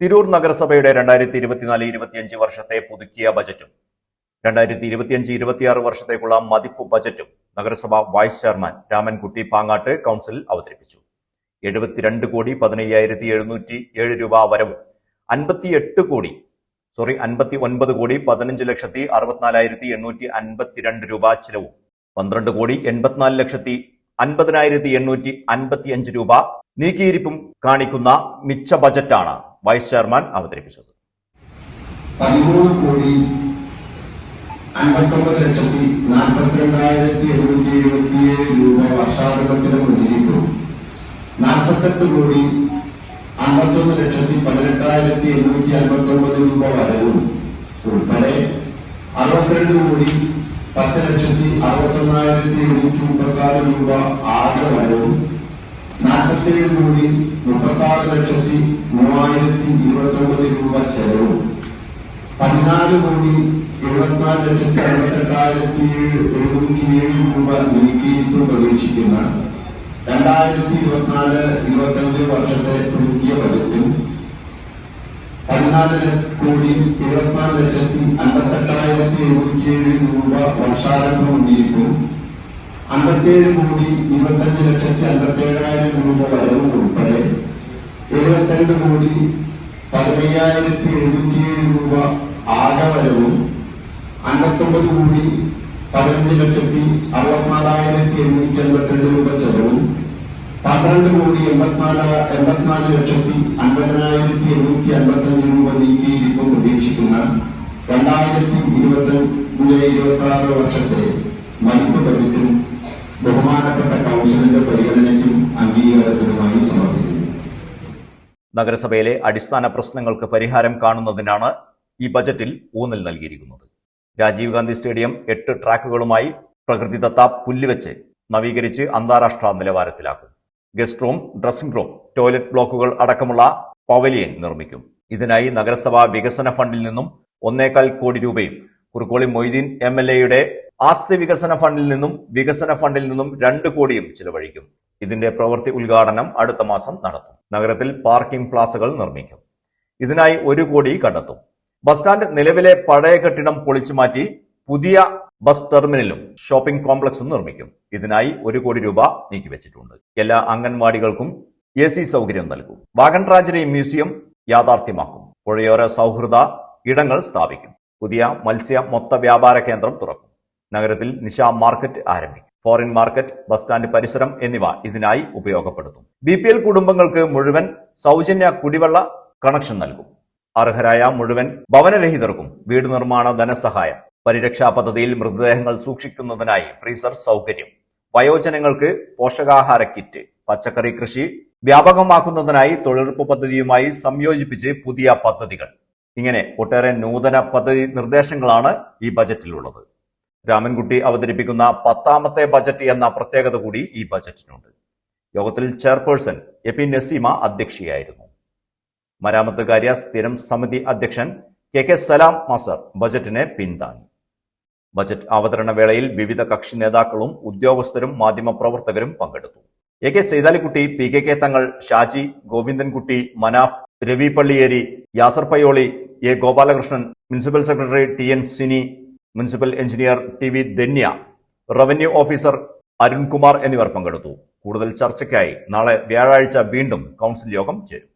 തിരൂർ നഗരസഭയുടെ രണ്ടായിരത്തി ഇരുപത്തിനാല് ഇരുപത്തിയഞ്ച് വർഷത്തെ പുതുക്കിയ ബജറ്റും രണ്ടായിരത്തി ഇരുപത്തിയഞ്ച് ഇരുപത്തിയാറ് വർഷത്തേക്കുള്ള മതിപ്പ് ബജറ്റും നഗരസഭ വൈസ് ചെയർമാൻ രാമൻകുട്ടി പാങ്ങാട്ട് കൗൺസിലിൽ അവതരിപ്പിച്ചു. എഴുപത്തിരണ്ട് കോടി പതിനയ്യായിരത്തി എഴുന്നൂറ്റി ഏഴ് രൂപ വരവും അൻപത്തിയെട്ട് കോടി സോറി അൻപത്തി ഒൻപത് കോടി പതിനഞ്ച് ലക്ഷത്തി അറുപത്തിനാലായിരത്തി എണ്ണൂറ്റി അൻപത്തിരണ്ട് രൂപ ചിലവും പന്ത്രണ്ട് കോടി എൺപത്തിനാല് ലക്ഷത്തി അൻപതിനായിരത്തി എണ്ണൂറ്റി അൻപത്തിയഞ്ച് രൂപ നീക്കിയിരിപ്പും കാണിക്കുന്ന മിച്ച ബജറ്റാണ് വൈസ് ചെയർമാൻ അവതരിപ്പിച്ചത്. പതിമൂന്ന് കോടി അൻപത്തൊമ്പത് ലക്ഷത്തി നാൽപ്പത്തിരണ്ടായിരത്തി എഴുന്നൂറ്റി എഴുപത്തിയേഴ് രൂപ വർഷാരംഭത്തിന് മുന്നിലേക്കും നാൽപ്പത്തെട്ട് കോടി അമ്പത്തൊന്ന് ലക്ഷത്തി പതിനെട്ടായിരത്തി എണ്ണൂറ്റി അൻപത്തൊമ്പത് രൂപ വരവും. ഉൾപ്പെടെ അറുപത്തിരണ്ട് കോടി പത്ത് ലക്ഷത്തി അറുപത്തൊന്നായിരത്തി എഴുന്നൂറ്റി മുപ്പത്തി ആറ് രൂപ ആകെ വരവും നാൽപ്പത്തിയേഴ് കോടി മുപ്പത്തി ആറ് ലക്ഷത്തി മൂവായിരത്തി ഇരുപത്തി രൂപ ചെലവും. പതിനാല് കോടി എഴുപത്തിനാല് ലക്ഷത്തി അറുപത്തെട്ടായിരത്തി എഴുന്നൂറ്റി ഏഴ് രൂപ നീക്കിയിട്ടും പ്രതീക്ഷിക്കുന്ന രണ്ടായിരത്തി ഇരുപത്തിനാല് ഇരുപത്തഞ്ച് വർഷത്തെ പുതുക്കിയ ബജറ്റിൽ പതിനാല് കോടി എഴുപത്തിനാല് ലക്ഷത്തി അൻപത്തെട്ടായിരത്തി എഴുന്നൂറ്റി ഏഴ് രൂപ വർഷാരംഭം മുന്നിയിട്ടും അമ്പത്തിയേഴ് കോടി ഇരുപത്തഞ്ച് ലക്ഷത്തി അമ്പത്തേഴായിരം രൂപ വരവും ഉൾപ്പെടെ എഴുപത്തിരണ്ട് കോടി പതിനയ്യായിരത്തി എഴുന്നൂറ്റിയേഴ് രൂപ ആകെ വരവും അൻപത്തൊമ്പത് കോടി പതിനഞ്ച് ലക്ഷത്തി അറുപത്തിനാലായിരത്തി എണ്ണൂറ്റി അൻപത്തിരണ്ട് രൂപ ചെലവും പന്ത്രണ്ട് കോടി എൺപത്തിനാല് എൺപത്തിനാല് ലക്ഷത്തി അൻപതിനായിരത്തി എണ്ണൂറ്റി അൻപത്തഞ്ച് രൂപ നീക്കിയിരിക്കും പ്രതീക്ഷിക്കുന്ന രണ്ടായിരത്തി ഇരുപത്തി ഇരുപത്തി ആറ് വർഷത്തെ നഗരസഭയിലെ അടിസ്ഥാന പ്രശ്നങ്ങൾക്ക് പരിഹാരം കാണുന്നതിനാണ് ഈ ബജറ്റിൽ ഊന്നൽ നൽകിയിരിക്കുന്നത്. രാജീവ് ഗാന്ധി സ്റ്റേഡിയം എട്ട് ട്രാക്കുകളുമായി പ്രകൃതിദത്ത പുല്ലുവെച്ച് നവീകരിച്ച് അന്താരാഷ്ട്ര നിലവാരത്തിലാക്കും. Guest room dressing room toilet ബ്ലോക്കുകൾ അടക്കമുള്ള പവലിയൻ നിർമ്മിക്കും. ഇതിനായി നഗരസഭാ വികസന ഫണ്ടിൽ നിന്നും ഒന്നേകാൽ കോടി രൂപയും കുറുക്കോളി മൊയ്തീൻ എം എൽ എയുടെ ആസ്തി വികസന ഫണ്ടിൽ നിന്നും വികസന ഫണ്ടിൽ നിന്നും രണ്ട് കോടിയും ചിലവഴിക്കും. ഇതിന്റെ പ്രവൃത്തി ഉദ്ഘാടനം അടുത്ത മാസം നടത്തും. നഗരത്തിൽ പാർക്കിംഗ് പ്ലാസുകൾ നിർമ്മിക്കും. ഇതിനായി ഒരു കോടി കണ്ടെത്തും. ബസ് സ്റ്റാൻഡ് നിലവിലെ പഴയ കെട്ടിടം പൊളിച്ചു മാറ്റി പുതിയ ബസ് ടെർമിനലും ഷോപ്പിംഗ് കോംപ്ലക്സും നിർമ്മിക്കും. ഇതിനായി ഒരു കോടി രൂപ നീക്കിവെച്ചിട്ടുണ്ട്. എല്ലാ അംഗൻവാടികൾക്കും എ സി സൗകര്യം നൽകും. വാഗൺ മ്യൂസിയം യാഥാർത്ഥ്യമാക്കും. പുഴയോര സൗഹൃദ ഇടങ്ങൾ സ്ഥാപിക്കും. പുതിയ മത്സ്യ മൊത്ത വ്യാപാര കേന്ദ്രം തുറക്കും. നഗരത്തിൽ നിശ മാർക്കറ്റ് ആരംഭിക്കും. ഫോറിൻ മാർക്കറ്റ് ബസ് സ്റ്റാൻഡ് പരിസരം എന്നിവ ഇതിനായി ഉപയോഗപ്പെടുത്തും. ബി പി എൽ കുടുംബങ്ങൾക്ക് മുഴുവൻ സൗജന്യ കുടിവെള്ള കണക്ഷൻ നൽകും. അർഹരായ മുഴുവൻ ഭവനരഹിതർക്കും വീട് നിർമ്മാണ ധനസഹായം. പരിരക്ഷാ പദ്ധതിയിൽ മൃതദേഹങ്ങൾ സൂക്ഷിക്കുന്നതിനായി ഫ്രീസർ സൗകര്യം. വയോജനങ്ങൾക്ക് പോഷകാഹാര കിറ്റ് പച്ചക്കറി കൃഷി വ്യാപകമാക്കുന്നതിനായി തൊഴിലുറപ്പ് പദ്ധതിയുമായി സംയോജിപ്പിച്ച് പുതിയ പദ്ധതികൾ. ഇങ്ങനെ ഒട്ടേറെ നൂതന പദ്ധതി നിർദ്ദേശങ്ങളാണ് ഈ ബജറ്റിലുള്ളത് രാമൻകുട്ടി അവതരിപ്പിക്കുന്ന പത്താമത്തെ ബജറ്റ് എന്ന പ്രത്യേകത കൂടി ഈ ബജറ്റിനുണ്ട്. യോഗത്തിൽ ചെയർപേഴ്സൺ എ പി നസീമ അധ്യക്ഷയായിരുന്നു. മരാമത്ത് കാര്യ സ്ഥിരം സമിതി അധ്യക്ഷൻ കെ കെ സലാം മാസ്റ്റർ ബജറ്റിനെ പിന്താങ്ങി. ബജറ്റ് അവതരണ വേളയിൽ വിവിധ കക്ഷി നേതാക്കളും ഉദ്യോഗസ്ഥരും മാധ്യമപ്രവർത്തകരും പങ്കെടുത്തു. A K Saithalikutty P K K Thangal Shaji Govindankutty Manaf Ravi Palliyeri Yasar Payyoli A Gopalakrishnan municipal secretary T N Sini municipal engineer T V Dhanya revenue officer Arunkumar എന്നിവർ പങ്കെടുത്തു. കൂടുതൽ ചർച്ചയ്ക്കായി നാളെ വ്യാഴാഴ്ച വീണ്ടും കൗൺസിൽ യോഗം ചേരും.